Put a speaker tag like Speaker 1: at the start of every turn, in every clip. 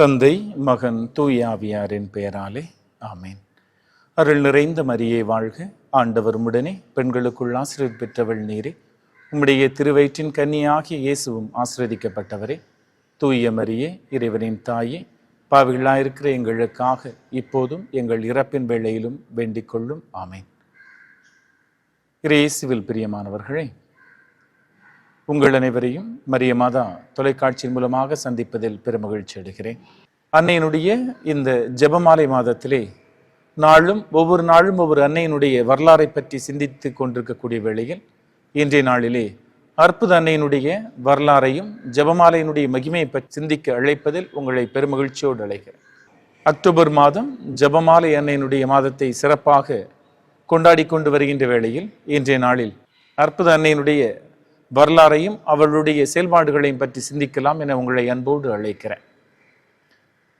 Speaker 1: தந்தை மகன் தூயாவியாரின் பெயராலே ஆமேன். அருள் நிறைந்த மரியே வாழ்க. ஆண்டவர் உடனே பெண்களுக்குள் ஆசிரியர் பெற்றவள் நீரே. உம்முடைய திருவயிற்றின் கன்னியாகிய இயேசுவும் ஆசிரதிக்கப்பட்டவரே தூய மரியே இறைவனின் தாயே பாவிகளாயிருக்கிற எங்களுக்காக இப்போதும் எங்கள் இறப்பின் வேளையிலும் வேண்டிக் கொள்ளும் ஆமேன். இயேசுவில் பிரியமானவர்களே உங்கள் அனைவரையும் மரிய மாதா தொலைக்காட்சியின் மூலமாக சந்திப்பதில் பெருமகிழ்ச்சி அடைகிறேன். அன்னையினுடைய இந்த ஜெபமாலை மாதத்திலே நாளும் ஒவ்வொரு நாளும் ஒவ்வொரு அன்னையினுடைய வரலாறை பற்றி சிந்தித்து கொண்டிருக்கக்கூடிய வேளையில் இன்றைய நாளிலே அற்புத அன்னையினுடைய வரலாறையும் ஜெபமாலையினுடைய மகிமையை பற்றி சிந்திக்க அழைப்பதில் உங்களை பெருமகிழ்ச்சியோடு அழைக்கிறேன். அக்டோபர் மாதம் ஜெபமாலை அன்னையினுடைய மாதத்தை சிறப்பாக கொண்டாடி கொண்டு வருகின்ற வேளையில் இன்றைய நாளில் அற்புத அன்னையினுடைய வரலாறையும் அவளுடைய செயல்பாடுகளையும் பற்றி சிந்திக்கலாம் என உங்களை அன்போடு அழைக்கிறேன்.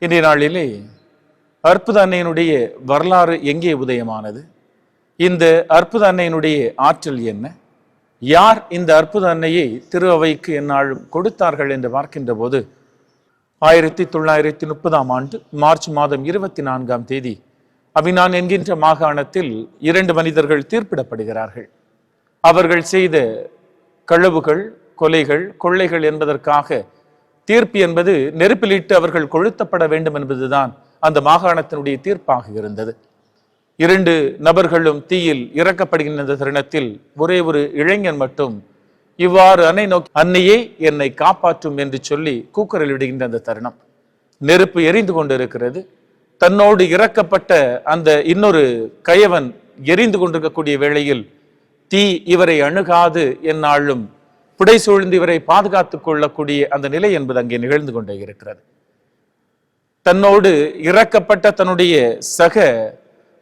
Speaker 1: இன்றைய நாளிலே அற்புத அன்னையினுடைய வரலாறு எங்கே உதயமானது? இந்த அற்புத அன்னையினுடைய ஆற்றல் என்ன? யார் இந்த அற்புத அன்னையை திரு அவைக்கு கொடுத்தார்கள் என்று பார்க்கின்ற போது ஆயிரத்தி தொள்ளாயிரத்தி முப்பதாம் ஆண்டு மார்ச் மாதம் இருபத்தி நான்காம் தேதி அவினான் என்கின்ற மாகாணத்தில் இரண்டு மனிதர்கள் தீர்ப்பிடப்படுகிறார்கள். அவர்கள் செய்த கழுவுகள் கொலைகள் கொள்ளைகள் என்பதற்காக தீர்ப்பு என்பது நெருப்பிலிட்டு அவர்கள் கொளுத்தப்பட வேண்டும் என்பதுதான் அந்த மாகாணத்தினுடைய தீர்ப்பாக இருந்தது. இரண்டு நபர்களும் தீயில் இறக்கப்படுகின்ற தருணத்தில் ஒரே ஒரு இளைஞன் மட்டும் இவ்வாறு அன்னை நோக்கி அன்னையே என்னை காப்பாற்றும் என்று சொல்லி கூக்குரல் விடுகின்ற அந்த தருணம். நெருப்பு எரிந்து கொண்டிருக்கிறது. தன்னோடு இறக்கப்பட்ட அந்த இன்னொரு கயவன் எரிந்து கொண்டிருக்கக்கூடிய வேளையில் தீ இவரை அணுகாது என்னாலும் புடை சூழ்ந்து இவரை பாதுகாத்துக் கொள்ளக்கூடிய அந்த நிலை என்பது அங்கே நிகழ்ந்து கொண்டே இருக்கிறது. தன்னோடு இறக்கப்பட்ட தன்னுடைய சக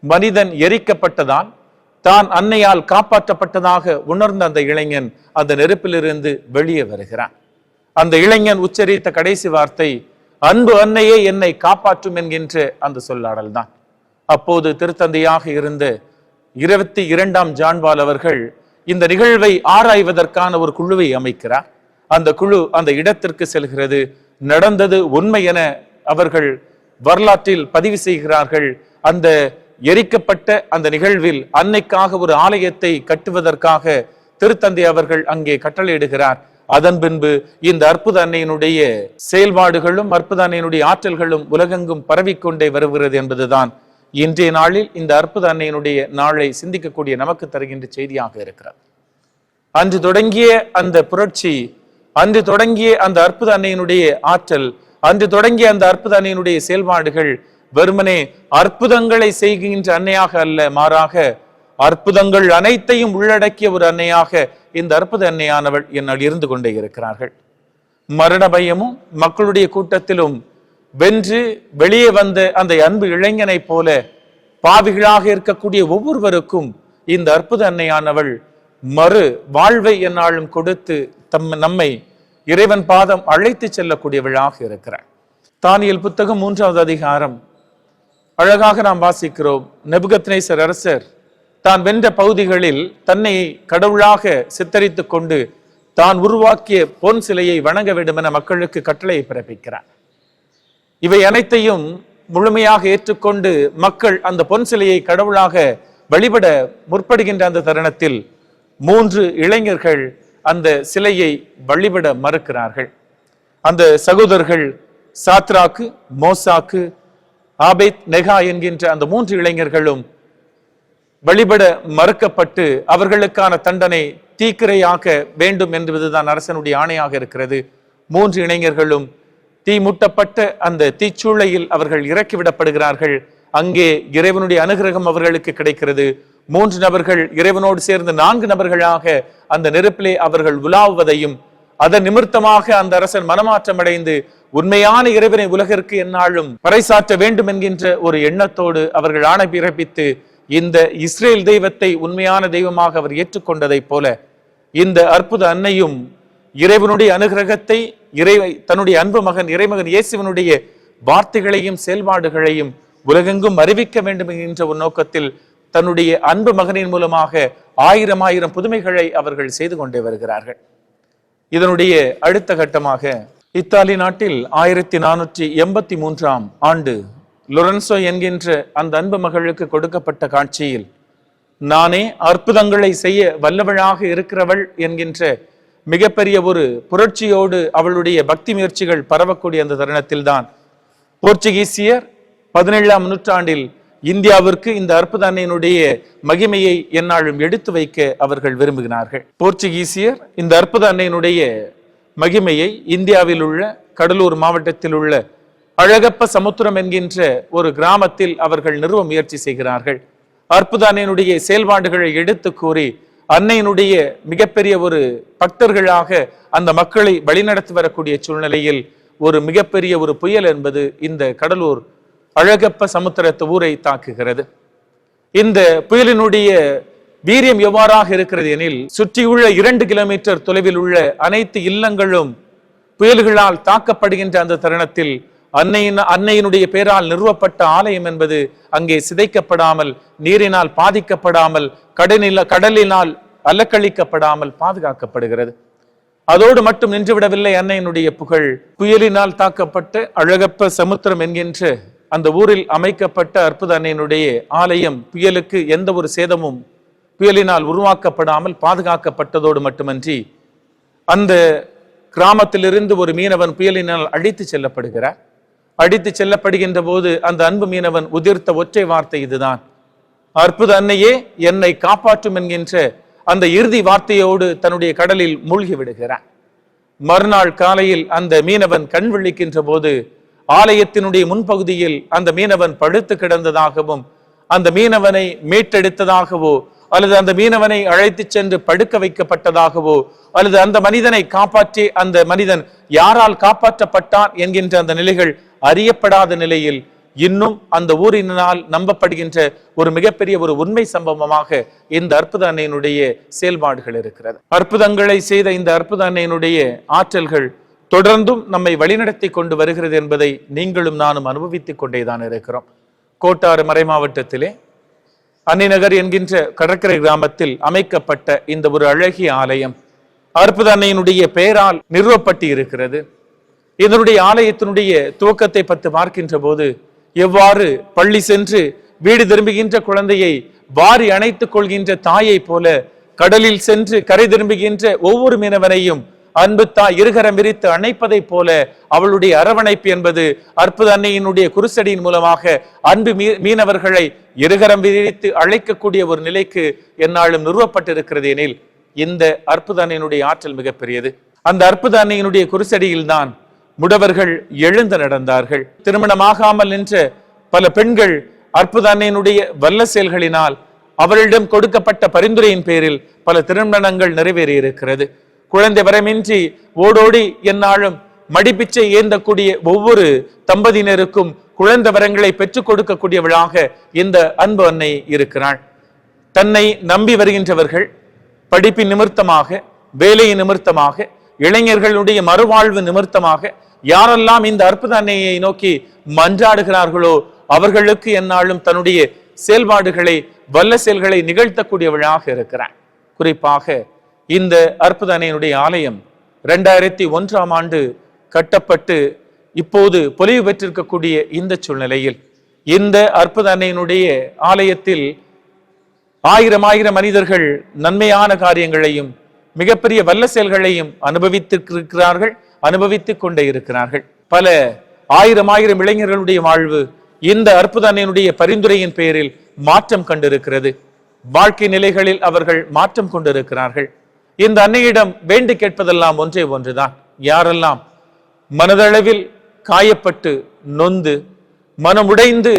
Speaker 1: மனிதன் எரிக்கப்பட்டதான் தான் அன்னையால் காப்பாற்றப்பட்டதாக உணர்ந்த அந்த இளைஞன் அந்த நெருப்பிலிருந்து வெளியே வருகிறான். அந்த இளைஞன் உச்சரித்த கடைசி வார்த்தை அன்பு அன்னையே என்னை காப்பாற்றும் என்கின்ற அந்த சொல்லாடல் தான் அப்போது திருத்தந்தையாக இருந்து இருபத்தி இரண்டாம் ஜான்பால் அவர்கள் இந்த நிகழ்வை ஆராய்வதற்கான ஒரு குழுவை அமைக்கிறார். அந்த குழு அந்த இடத்திற்கு செல்கிறது. நடந்தது உண்மை என அவர்கள் வரலாற்றில் பதிவு செய்கிறார்கள். அந்த எரிக்கப்பட்ட அந்த நிகழ்வில் அன்னைக்காக ஒரு ஆலயத்தை கட்டுவதற்காக திருத்தந்தை அவர்கள் அங்கே கட்டளையிடுகிறார். அதன் பின்பு இந்த அற்புத அன்னையினுடைய செயல்பாடுகளும் அற்புத அன்னையினுடைய ஆற்றல்களும் உலகெங்கும் பரவிக்கொண்டே வருகிறது என்பதுதான் இன்றைய நாளில் இந்த அற்புத அன்னையினுடைய நாளை சிந்திக்கக்கூடிய நமக்கு தருகின்ற செய்தியாக இருக்கிறது அன்று தொடங்கிய அந்த புரட்சி அன்று தொடங்கிய அந்த அற்புத அன்னையினுடைய ஆற்றல் அன்று தொடங்கிய அந்த அற்புத அன்னையினுடைய செயல்பாடுகள் வெறுமனே அற்புதங்களை செய்கின்ற அன்னையாக அல்ல மாறாக அற்புதங்கள் அனைத்தையும் உள்ளடக்கிய ஒரு அன்னையாக இந்த அற்புத அன்னையானவள் என்னால் இருந்து கொண்டே இருக்கிறார்கள். மரண பயமும் மக்களுடைய கூட்டத்திலும் வென்று வெளியே வந்த அந்த அன்பு இளைஞனைப் போல பாவிகளாக இருக்கக்கூடிய ஒவ்வொருவருக்கும் இந்த அற்புத அன்னையானவள் மறு வாழ்வை என்னாலும் கொடுத்து தம் நம்மை இறைவன் பாதம் அழைத்து செல்லக்கூடியவளாக இருக்கிறார் தானியல் புத்தகம் மூன்றாவது அதிகாரம். அழகாக நாம் வாசிக்கிறோம். நெபுகத்னேசர் அரசர் தான் வென்ற பகுதிகளில் தன்னை கடவுளாக சித்தரித்து கொண்டு தான் உருவாக்கிய பொன் சிலையை வணங்க வேண்டும் என மக்களுக்கு கட்டளையை பிறப்பிக்கிறார். இவை அனைத்தையும் முழுமையாக ஏற்றுக்கொண்டு மக்கள் அந்த பொன் சிலையை கடவுளாக வழிபட முற்படுகின்ற அந்த தருணத்தில் மூன்று இளைஞர்கள் அந்த சிலையை வழிபட மறுக்கிறார்கள். அந்த சகோதரர்கள் சாத்ராக்கு மோசாக்கு ஆபேத் நெகா என்கின்ற அந்த மூன்று இளைஞர்களும் வழிபட மறுக்கப்பட்டு அவர்களுக்கான தண்டனை தீக்கிரையாக்க வேண்டும் என்பதுதான் அரசனுடைய ஆணையாக இருக்கிறது. மூன்று இளைஞர்களும் தீ முட்டப்பட்ட அந்த தீச்சூளையில் அவர்கள் இறக்கிவிடப்படுகிறார்கள். அங்கே இறைவனுடைய அனுகிரகம் அவர்களுக்கு கிடைக்கிறது. மூன்று நபர்கள் இறைவனோடு சேர்ந்து நான்கு நபர்களாக அந்த நெருப்பிலே அவர்கள் உலாவுவதையும் அதன் நிமித்தமாக அந்த அரசன் மனமாற்றம் அடைந்து உண்மையான இறைவனை உலகிற்கு என்னாலும் பறைசாற்ற வேண்டும் என்கின்ற ஒரு எண்ணத்தோடு அவர்கள் ஆணை பிறப்பித்து இந்த இஸ்ரேல் தெய்வத்தை உண்மையான தெய்வமாக அவர் ஏற்றுக்கொண்டதைப் போல இந்த அற்புத அன்னையும் இறைவனுடைய அனுகிரகத்தை இறைவை தன்னுடைய அன்பு மகன் இறைமகன் இயேசுவனுடைய வார்த்தைகளையும் செயல்பாடுகளையும் உலகெங்கும் அறிவிக்க வேண்டும் என்கின்ற ஒரு நோக்கத்தில் தன்னுடைய அன்பு மகனின் மூலமாக ஆயிரம் ஆயிரம் புதுமைகளை அவர்கள் செய்து கொண்டே வருகிறார்கள். இதனுடைய அடுத்த கட்டமாக இத்தாலி நாட்டில் ஆயிரத்தி நானூற்றி எண்பத்தி மூன்றாம் ஆண்டு லொரன்சோ என்கின்ற அந்த அன்பு மகளுக்கு கொடுக்கப்பட்ட காட்சியில் நானே அற்புதங்களை செய்ய வல்லவளாக இருக்கிறவள் என்கின்ற மிகப்பெரிய ஒரு புரட்சியோடு அவளுடைய பக்தி முயற்சிகள் பரவக்கூடிய அந்த தருணத்தில்தான் போர்ச்சுகீசியர் பதினேழாம் நூற்றாண்டில் இந்தியாவிற்கு இந்த அற்புத அன்னையினுடைய மகிமையை என்னாலும் எடுத்து வைக்க அவர்கள் விரும்புகிறார்கள். போர்ச்சுகீசியர் இந்த அற்புத அன்னையினுடைய மகிமையை இந்தியாவில் உள்ள கடலூர் மாவட்டத்தில் உள்ள அழகப்ப சமுத்திரம் என்கின்ற ஒரு கிராமத்தில் அவர்கள் நிறுவ முயற்சி செய்கிறார்கள். அற்புத அன்னையினுடைய செயல்பாடுகளை எடுத்து கூறி அன்னையினுடைய மிகப்பெரிய ஒரு பக்தர்களாக அந்த மக்களை வழிநடத்தி வரக்கூடிய சூழ்நிலையில் ஒரு மிகப்பெரிய ஒரு புயல் என்பது இந்த கடலூர் அழகப்ப சமுத்திரத்து ஊரை தாக்குகிறது. இந்த புயலினுடைய வீரியம் எவ்வாறாக இருக்கிறது எனில் சுற்றியுள்ள இரண்டு கிலோமீட்டர் தொலைவில் உள்ள அனைத்து இல்லங்களும் புயல்களால் தாக்கப்படுகின்ற அந்த தருணத்தில் அன்னையின் அன்னையினுடைய பேரால் நிறுவப்பட்ட ஆலயம் என்பது அங்கே சிதைக்கப்படாமல் நீரினால் பாதிக்கப்படாமல் கடலில் கடலினால் அலக்கழிக்கப்படாமல் பாதுகாக்கப்படுகிறது. அதோடு மட்டும் நின்றுவிடவில்லை அன்னையினுடைய புகழ். புயலினால் தாக்கப்பட்ட அழகப்ப சமுத்திரம் என்கின்ற அந்த ஊரில் அமைக்கப்பட்ட அற்புத அன்னையினுடைய ஆலயம் புயலுக்கு எந்த ஒரு சேதமும் புயலினால் உருவாக்கப்படாமல் பாதுகாக்கப்பட்டதோடு மட்டுமன்றி அந்த கிராமத்திலிருந்து ஒரு மீனவன் புயலினால் அழித்து செல்லப்படுகிறார். அடித்து செல்லப்படுகின்ற போது அந்த அன்பு மீனவன் உதிர்த்த ஒற்றை வார்த்தை இதுதான். அற்புத அன்னையே என்னை காப்பாற்றும் என்கின்ற அந்த இறுதி வார்த்தையோடு தன்னுடைய கடலில் மூழ்கி விடுகிறான். மறுநாள் காலையில் அந்த மீனவன் கண் விழிக்கின்ற போது ஆலயத்தினுடைய முன்பகுதியில் அந்த மீனவன் படுத்து கிடந்ததாகவும் அந்த மீனவனை மீட்டெடுத்ததாகவோ அல்லது அந்த மீனவனை அழைத்து சென்று படுக்க வைக்கப்பட்டதாகவோ அல்லது அந்த மனிதனை காப்பாற்றி அந்த மனிதன் யாரால் காப்பாற்றப்பட்டான் என்கின்ற அந்த நிலைகள் அறியப்படாத நிலையில் இன்னும் அந்த ஊரினால் நம்பப்படுகின்ற ஒரு மிகப்பெரிய ஒரு உண்மை சம்பவமாக இந்த அற்புத அன்னையினுடைய செயல்பாடுகள் இருக்கிறது. அற்புதங்களை செய்த இந்த அற்புத அன்னையினுடைய ஆற்றல்கள் தொடர்ந்தும் நம்மை வழிநடத்தி கொண்டு வருகிறது என்பதை நீங்களும் நானும் அனுபவித்துக் கொண்டேதான் இருக்கிறோம். கோட்டாறு மறை மாவட்டத்திலே அன்னிநகர் என்கின்ற கடற்கரை கிராமத்தில் அமைக்கப்பட்ட இந்த ஒரு அழகிய ஆலயம் அற்புத அன்னையினுடைய பெயரால் நிறுவப்பட்டு இருக்கிறது இதனுடைய ஆலயத்தினுடைய துவக்கத்தை பற்றி பார்க்கின்ற போது எவ்வாறு பள்ளி சென்று வீடு திரும்புகின்ற குழந்தையை வாரி அணைத்துக் கொள்கின்ற தாயை போல கடலில் சென்று கரை திரும்புகின்ற ஒவ்வொரு மீனவனையும் அன்பு தாய் இருகரம் விரித்து அணைப்பதைப் போல அவளுடைய அரவணைப்பு என்பது அற்புத அன்னையினுடைய குருசடியின் மூலமாக அன்பு மீ- மீனவர்களை இருகரம் விரித்து அழைக்கக்கூடிய ஒரு நிலைக்கு என்னாலும் நிறுவப்பட்டிருக்கிறது எனில் இந்த அற்புத அன்னையினுடைய ஆற்றல் மிகப்பெரியது. அந்த அற்புத அன்னையினுடைய குருசடியில் தான் முடவர்கள் எழுந்து நடந்தார்கள். திருமணமாகாமல் நின்ற பல பெண்கள் அற்புத அன்னையினுடைய வல்ல செயல்களினால் அவர்களிடம் கொடுக்கப்பட்ட பரிந்துரையின் பேரில் பல திருமணங்கள் நிறைவேறி இருக்கிறது குழந்தை வரமின்றி ஓடோடி என்னாலும் மடிப்பிச்சை ஏந்தக்கூடிய ஒவ்வொரு தம்பதியினருக்கும் குழந்தை வரங்களை பெற்றுக் கொடுக்கக்கூடியவளாக இந்த அன்பு அன்னை இருக்கிறாள். தன்னை நம்பி வருகின்றவர்கள் படிப்பின் நிமித்தமாக வேலையின் நிமித்தமாக இளைஞர்களுடைய மறுவாழ்வு நிமித்தமாக யாரெல்லாம் இந்த அற்புத அன்னையை நோக்கி மன்றாடுகிறார்களோ அவர்களுக்கு என்னாலும் தன்னுடைய செயல்பாடுகளை வல்ல செயல்களை நிகழ்த்தக்கூடியவளாக இருக்கிறார் குறிப்பாக இந்த அற்புத அன்னையினுடைய ஆலயம் ரெண்டாயிரத்தி ஒன்றாம் ஆண்டு கட்டப்பட்டு இப்போது பொலிவு பெற்றிருக்கக்கூடிய இந்த சூழ்நிலையில் இந்த அற்புத அன்னையினுடைய ஆலயத்தில் ஆயிரம் ஆயிரம் மனிதர்கள் நன்மையான காரியங்களையும் மிகப்பெரிய வல்ல செயல்களையும் அனுபவித்திருக்கிறார்கள். அனுபவித்துக் கொண்டே இருக்கிறார்கள். பல ஆயிரம் ஆயிரம் இளைஞர்களுடைய வாழ்வு இந்த அற்புத அன்னையினுடைய பரிந்துரையின் பெயரில் மாற்றம் கண்டிருக்கிறது. வாழ்க்கை நிலைகளில் அவர்கள் மாற்றம் கொண்டிருக்கிறார்கள். இந்த அன்னையிடம் வேண்டி கேட்பதெல்லாம் ஒன்றே ஒன்றுதான். யாரெல்லாம் மனதளவில் காயப்பட்டு நொந்து மனமுடைந்து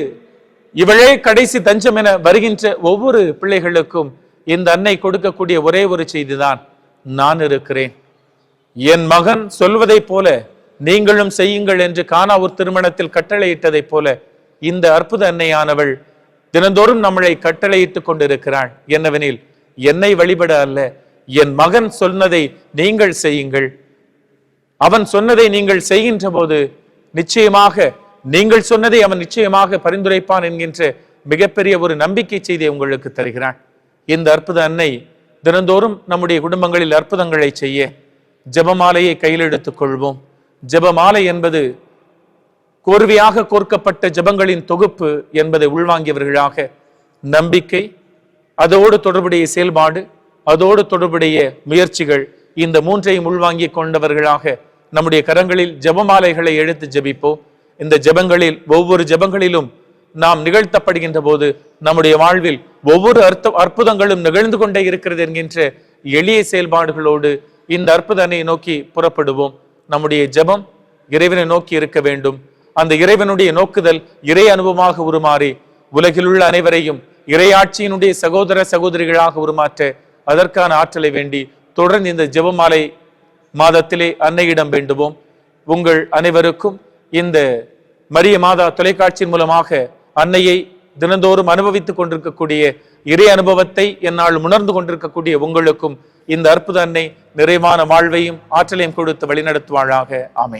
Speaker 1: இவளே கடைசி தஞ்சம் என வருகின்ற ஒவ்வொரு பிள்ளைகளுக்கும் இந்த அன்னை கொடுக்கக்கூடிய ஒரே ஒரு செய்திதான். நான் இருக்கிறேன். என் மகன் சொல்வதைப் போல நீங்களும் செய்யுங்கள் என்று காணா திருமணத்தில் கட்டளையிட்டதைப் போல இந்த அற்புத அன்னையானவள் தினந்தோறும் நம்மளை கட்டளையிட்டுக் கொண்டிருக்கிறாள். என்னவெனில் என்னை வழிபட அல்ல என் மகன் சொன்னதை நீங்கள் செய்யுங்கள். அவன் சொன்னதை நீங்கள் செய்கின்ற போது நிச்சயமாக நீங்கள் சொன்னதை அவன் நிச்சயமாக பரிந்துரைப்பான் என்கின்ற மிகப்பெரிய ஒரு நம்பிக்கை செய்தியை உங்களுக்கு தருகிறான். இந்த அற்புத அன்னை தினந்தோறும் நம்முடைய குடும்பங்களில் அற்புதங்களை செய்ய ஜெபமாலையை கையில் எடுத்துக் கொள்வோம் ஜெபமாலை என்பது கோர்வையாக கோர்க்கப்பட்ட ஜெபங்களின் தொகுப்பு என்பதை உள்வாங்கியவர்களாக நம்பிக்கை அதோடு தொடர்புடைய செயல்பாடு அதோடு தொடர்புடைய முயற்சிகள் இந்த மூன்றையும் உள்வாங்கி கொண்டவர்களாக நம்முடைய கரங்களில் ஜெபமாலைகளை எடுத்து ஜெபிப்போம். இந்த ஜெபங்களில் ஒவ்வொரு ஜெபங்களிலும் நாம் நிகழ்த்தப்படுகின்ற போது நம்முடைய வாழ்வில் ஒவ்வொரு அர்த்த அற்புதங்களும் நிகழ்ந்து கொண்டே இருக்கிறது என்கின்ற எளிய செயல்பாடுகளோடு இந்த அற்புதனை நோக்கி புறப்படுவோம். நம்முடைய ஜெபம் இறைவனை நோக்கி இருக்க வேண்டும். அந்த இறைவனுடைய நோக்குதல் இறை அனுபவமாக உருமாறி உலகிலுள்ள அனைவரையும் இறையாட்சியினுடைய சகோதர சகோதரிகளாக உருமாற்ற அதற்கான ஆற்றலை வேண்டி தொடர்ந்து இந்த ஜெபமாலை மாதத்திலே அன்னையிடம் வேண்டுவோம். உங்கள் அனைவருக்கும் இந்த மரிய மாதா தொலைக்காட்சியின் மூலமாக அன்னையை தினந்தோறும் அனுபவித்துக் கொண்டிருக்கக்கூடிய இறை அனுபவத்தை என்னால் உணர்ந்து கொண்டிருக்கக்கூடிய உங்களுக்கும் இந்த அற்புத அன்னை நிறைவான வாழ்வையும் ஆற்றலையும் கொடுத்து வழிநடத்துவாளாக. ஆமை